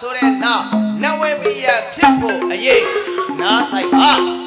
ဆိုတဲ့နာနဝေမီယဖြစ်ဖို့အရေးနားဆိုင်ပါ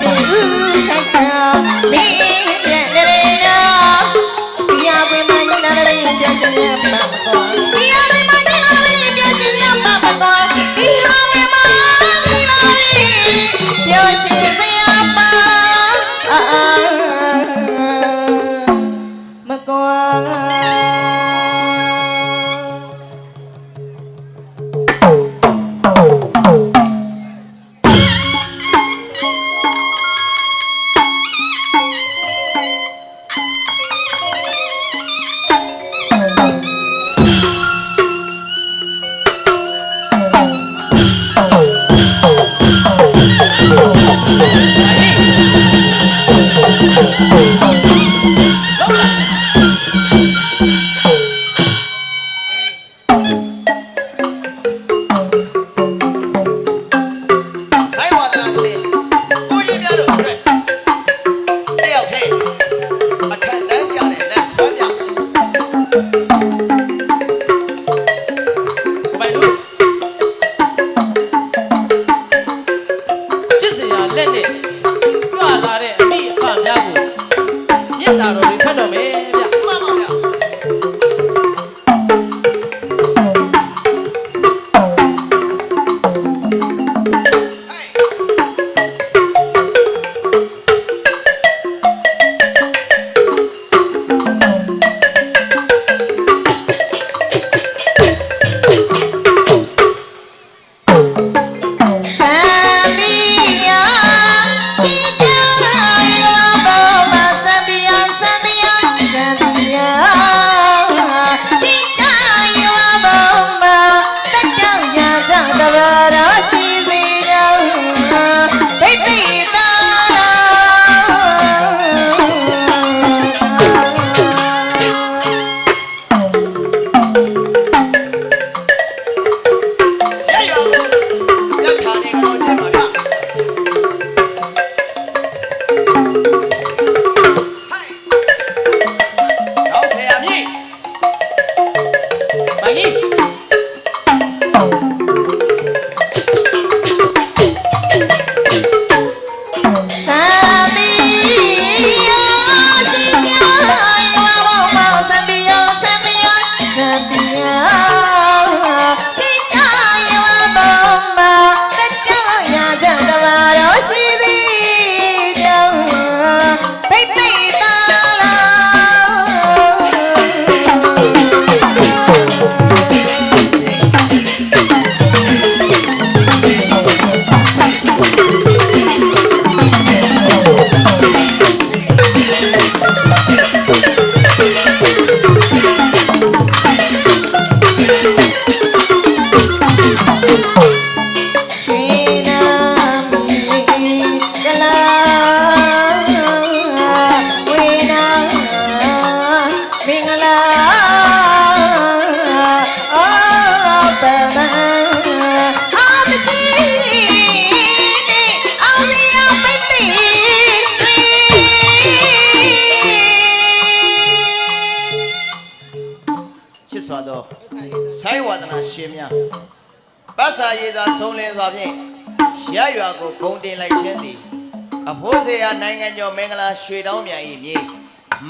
Yeah. ရွှေတောင်းမြန်၏မြေ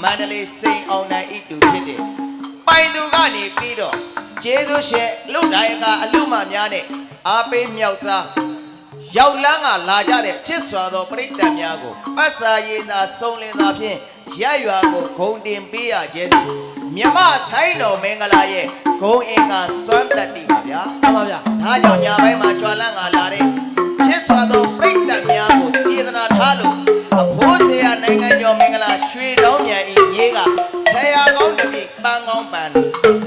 မန္တလေးစိန်အောင်နိုင်ဤတူဖြစ်တဲ့ပိုင်သူကနေပြီးတော့ကျေးဇူးရှင်လူတိုင်းကအလူမများနဲ့အားပေးမြောက်စားရောက်လန်းကလာကြတဲ့ချစ်စွာသောပရိသတ်များကိုပတ်စာရည်သာဆုံးလင်းစွာဖြင့်ရရွာကိုဂုံတင်ပေးရခြင်းသည်မြမဆိုင်တော်မင်္ဂလာရဲ့ဂုံအင်္ဂါစွမ်းတတ္တိပါဗျာပါပါဗျာဒါကြောင့်ညာဘက်မှာကြွာလန့်ကလာတဲ့ချစ်စွာသောပြိတ္တများကိုစေတနာထားလို့ အဖိုးဆရာနိုင်ငံကျော်မင်္ဂလာရွှေတောင်းမြန်ဤမြေကဆရာကောင်းတပိပန်းကောင်းပန်း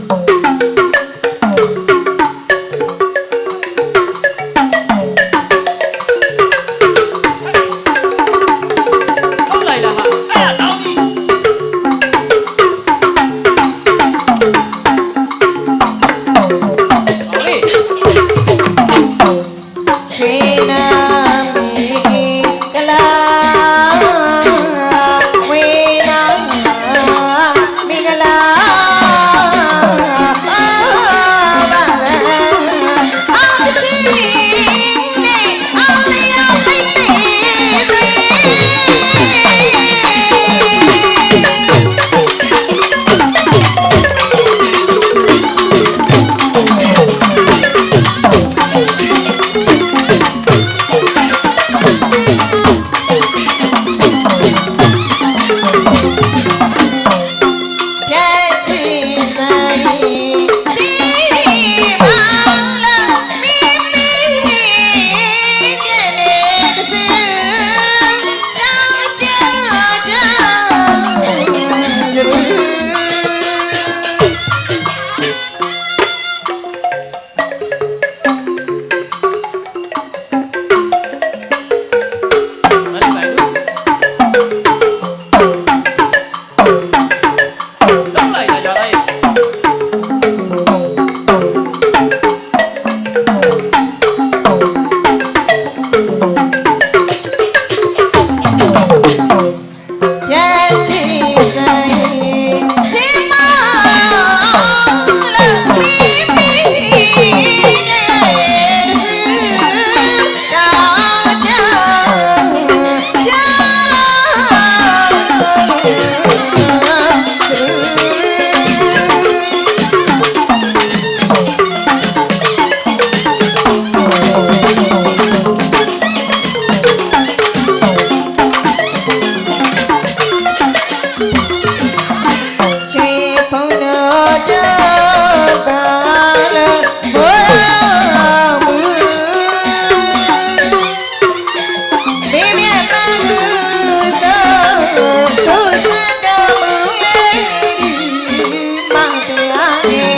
Yeah.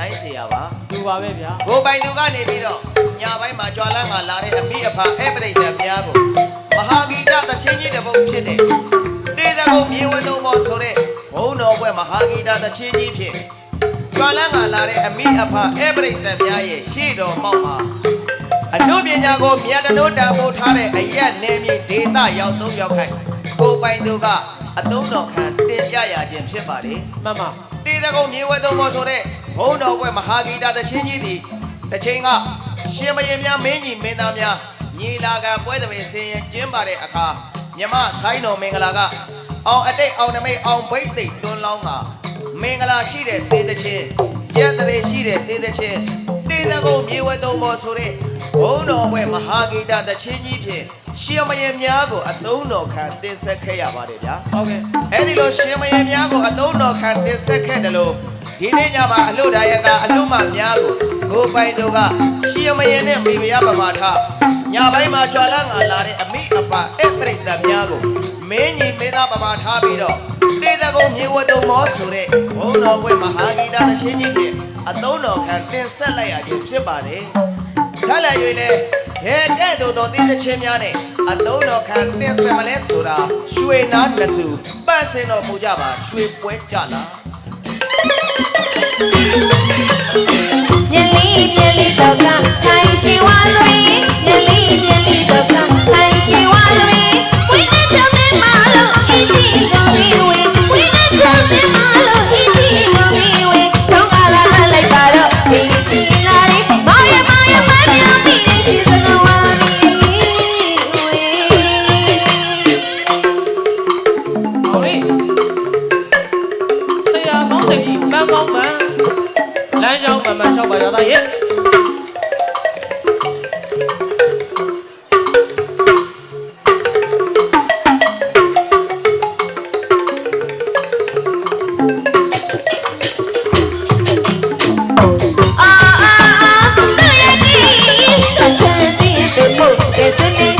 ဆိုင်းเสียပါ တူပါပဲဗျာ ကိုပိုင်သူကနေပြီးတော့ညပိုင်းမှာကြွာလန်းကလာတဲ့အမိအဖအဲပရိသတ်များကိုမဟာဂီတသချင်းကြီးတစ်ပုဒ်ဖြစ်တဲ့တေသကုံမြေဝဲသုံးပေါ်ဆိုတဲ့ဘုံတော်ဘွဲမဟာဂီတသချင်းကြီးဖြစ်ကြွာလန်းကလာတဲ့အမိအဖအဲပရိသတ်များရဲ့ရှေ့တော်မောက်မှာအနုပညာကိုမြတ်တနိုးတန်ဖိုးထားတဲ့အရက်နယ်မြေဒေသရောက်သုံးရောက်ခိုက်ကိုပိုင်သူကအသုံးတော်ခံတင်ပြရခြင်းဖြစ်ပါလေ မှန်ပါ တေသကုံမြေဝဲသုံးပေါ်ဆိုတဲ့ ဘုံတော်ဘွဲမဟာဂီတသချင်းကြီးသည်တစ်ချိန်ကရှင်မရင်များမင်းကြီးမင်းသားများညီလာခံပွဲသဘင်ဆင်ရင်ကျင်းပါတဲ့အခါမြမဆိုင်တော်မင်္ဂလာကအောင်အတိတ်အောင်နမိတ်အောင်ဘိတ်သိက်တွန်းလောင်းကမင်္ဂလာရှိတဲ့တေသချင်းရက်တရေရှိတဲ့တေသချင်းတေသကုံမြေဝဲသုံးပေါ်ဆိုတဲ့ဘုံတော်ဘွဲမဟာဂီတသချင်းကြီးဖြင့် ရှင်မရင်များကိုအသုံးတော်ခံတင်ဆက်ခဲ့ရပါတယ်ဗျာဟုတ်ကဲ့အဲ့ဒီလိုရှင်မရင်များကိုအသုံးတော်ခံတင်ဆက်ခဲ့တယ်လို့ဒီနေ့ညမှာအလို့ဒါရကအလို့မများကိုကိုပိုင်တို့ကရှင်မရင်နဲ့မိဖုရားပမာထညပိုင်းမှာကြွာလန်းငါလာတဲ့အမိအပအဲ့ပြိတ္တများကိုမင်းကြီးမင်းသားပမာထားပြီးတော့တေတကုံမြေဝတ်တော်မောဆိုတဲ့ဘုံတော်ဝဲမဟာဂီတသချင်းကြီးဖြင့်အသုံးတော်ခံတင်ဆက်လိုက်ရခြင်းဖြစ်ပါတယ်ဆက်လက်၍လည်း ဟဲကဲ့သို့သောတင်းသချင်းများနဲ့အသုံးတော်ခံတင်ဆက်မလဲဆိုတာရွှေနာနစုပတ်စင်တော်မူကြပါရွှေပွဲကြလားမြက်လေးမြက်လေးတော့ကခိုင်ရှိဝါလွင် ese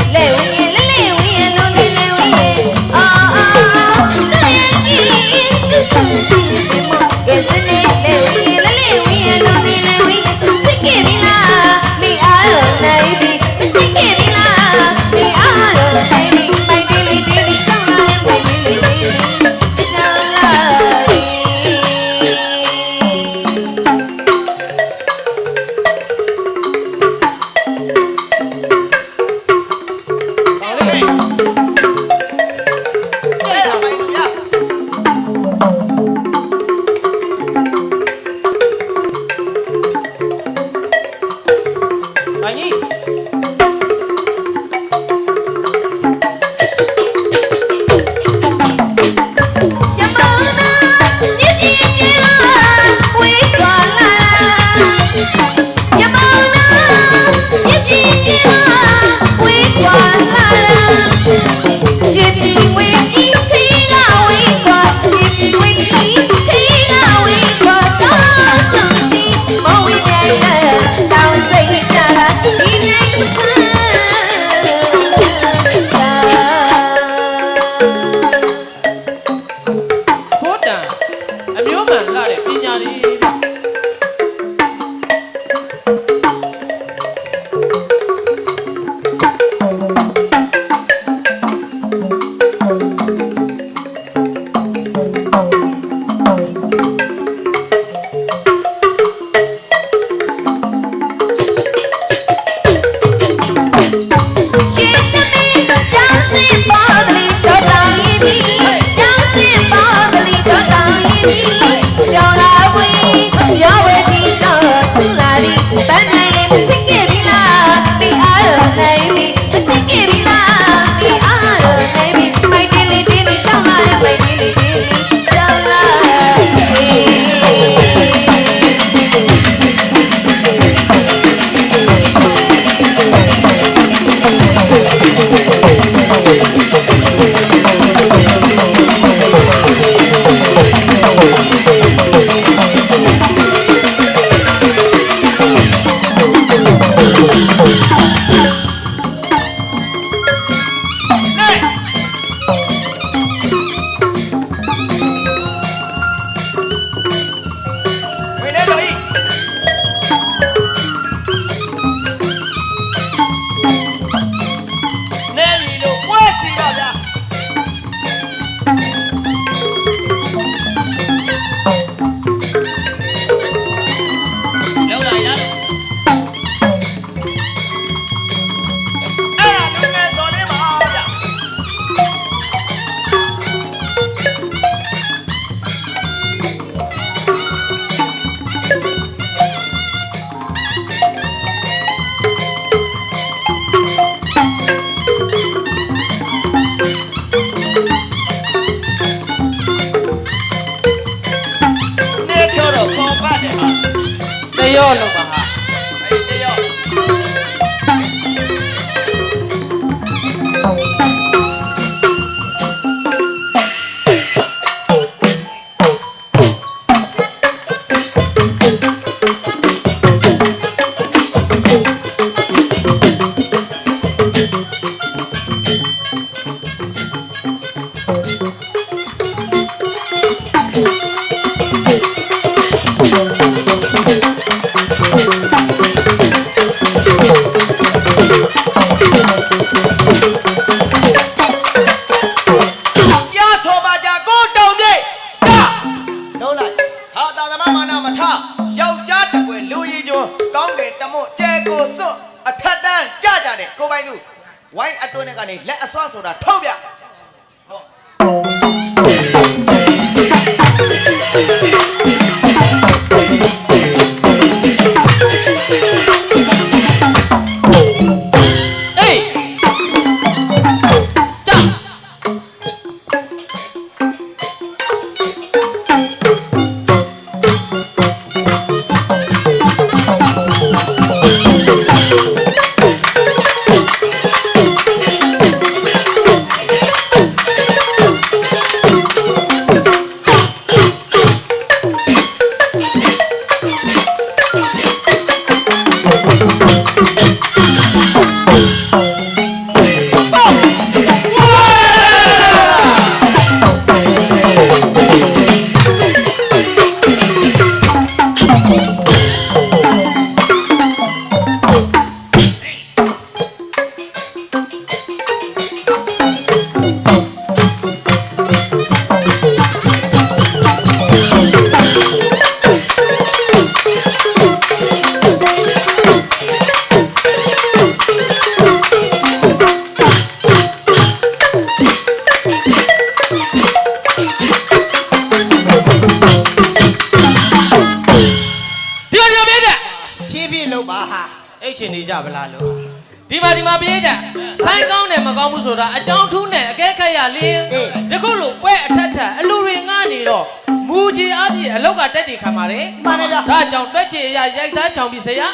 ဒါကြောင့်တွက်ချေရရိုက်စားချောင်ပြီးဆရာ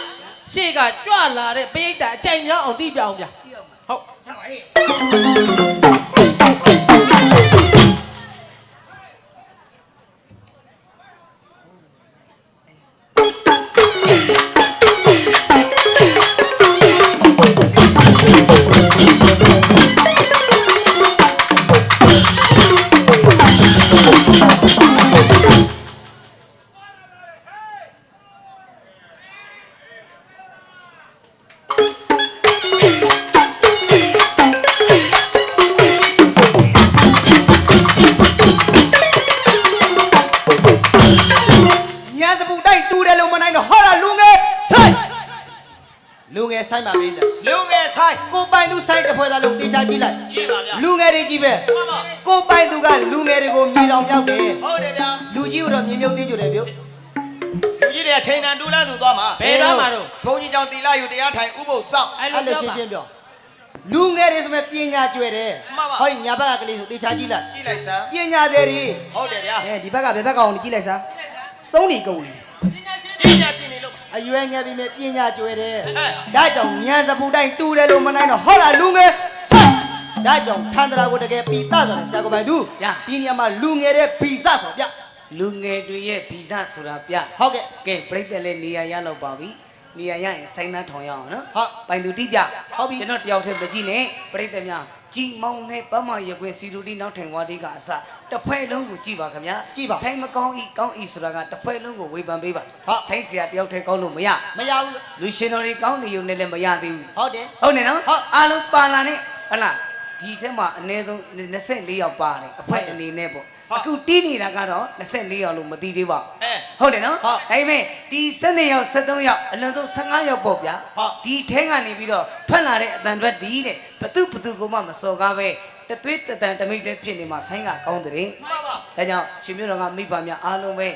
ရှေ့ကကြွလာတဲ့ပိဋကအကြိုက်များအောင်တိပြအောင်ဗျဟုတ်ညာ ကြီးကတော့မြေမြုပ်သေးကြတယ်ဗျလူကြီးတွေကချိန်တန်တူလန်းသူသွားမှာဘယ်တော့မှတော့ဘုန်းကြီးကြောင့်တီလာယူတရားထိုင်ဥပုသ်စောင့်အဲ့အဲ့လိုလိုပြောရှင်းပါရှင်းပြောလူငယ်တွေဆိုမဲ့ပညာကျွယ်တယ်မှန်ပါဟောဒီညာဘက်ကကလေးဆိုတေချာကြည့်လိုက်ကြည့်လိုက်စမ်းပညာသည်တွေဟုတ်တယ်ဗျာအဲဒီဘက်ကဘယ်ဘက်ကောင်ကြည့်လိုက်စမ်းစုံးနေကုန်ပြီပညာရှင်တွေလို့အရွယ်ငယ်ပြီမဲ့ပညာကျွယ်တယ်အဲဒါကြောင့်ညာစပူတိုင်းတူတယ်လို့မနိုင်တော့ဟောတာလူငယ်ဆိုင်ဒါကြောင့်ထန္တရာကိုတကယ်ပီတဆိုတယ်ဆရာကပိုင်သူဒီနေရာမှာလူငယ်တဲ့ပီစဆိုဗျ လူငယ်တွေရဲ့ဗီဇဆိုတာပြဟုတ်ကဲ့ကဲပြိတ္တလည်းနေရာရလောက်ပါပြီနေရာရရင်စိုင်းနှထောင်ရအောင်နော်ဟုတ်ပိုင်သူတိပြဟုတ်ပြီကျွန်တော်တယောက်တည်းမကြည့်နဲ့ပြိတ္တများကြီးမောင်းနဲ့ပမရခွေစီရူတီနောက်ထိုင်ဝါဒီကအစတစ်ဖွဲ့လုံးကိုကြည့်ပါခင်ဗျာကြည့်ပါစိုင်းမကောင်းဤကောင်းဤဆိုတာကတစ်ဖွဲ့လုံးကိုဝေဖန်ပေးပါဟုတ်စိုင်းစရာတယောက်တည်းကောင်းလို့မရမရဘူးလူရှင်တော်တွေကောင်းနေုံနဲ့လည်းမရသေးဘူးဟုတ်တယ်ဟုတ်နေနော်ဟုတ်အားလုံးပါလာနဲ့ဟတ်လား ဒီထက်မှအနည်းဆုံး24ယောက်ပါတယ်အဖွဲအနေနဲ့ပေါ့အခုတီးနေတာကတော့24ယောက်လို့မသိသေးပါဘူးအဲဟုတ်တယ်နော်ဟုတ်ဒါပေမဲ့ဒီ12ယောက်73ယောက်အလွန်ဆုံး15ယောက်ပေါ့ဗျာဟုတ်ဒီထဲကနေပြီးတော့ထွက်လာတဲ့အတန်အတွက်ဒီတဲ့ဘသူဘသူကမှမစော်ကားပဲတသွေးတတန်တမိတ်တဲ့ဖြစ်နေမှာဆိုင်းကကောင်းတဲ့မှန်ပါဒါကြောင့်ရှင်မျိုးတော်ကမိဘများအားလုံးပဲ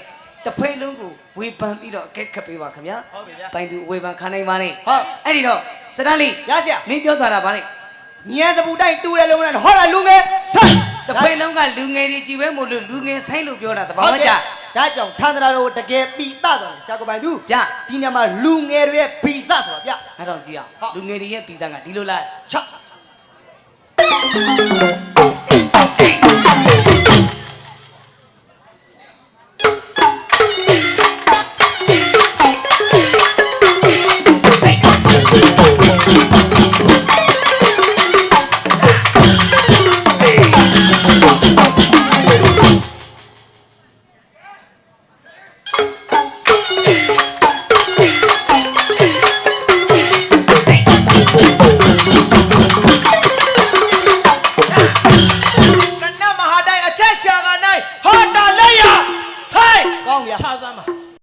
တစ်ဖွဲလုံးကိုဝေဖန်ပြီးတော့အကဲခတ်ပေးပါခင်ဗျာဟုတ်ပြီဗျာပိုင်သူဝေဖန်ခံနိုင်ပါနဲ့ဟုတ်အဲ့ဒီတော့စတန်လီရဆရာမင်းပြောသွားတာဗါလဲ ညာစပူတိုင်းတူတယ်လို့မနိုင်တော့ဟောတာလူငယ်ဆိုင်တစ်ဖွဲလုံးကလူငယ်တွေကြည်ပဲမို့လို့လူငယ်ဆိုင်လို့ပြောတာတဘာမှကြဒါကြောင့်ထန္တရာတို့တကယ်ပိတသွားတယ်ဆရာကပိုင်သူဗျဒီညမှာလူငယ်တွေရဲ့ဗီဇဆိုတာဗျအဲ့တော့ကြည့်အောင်လူငယ်တွေရဲ့ပြည်သားကဒီလိုလားချ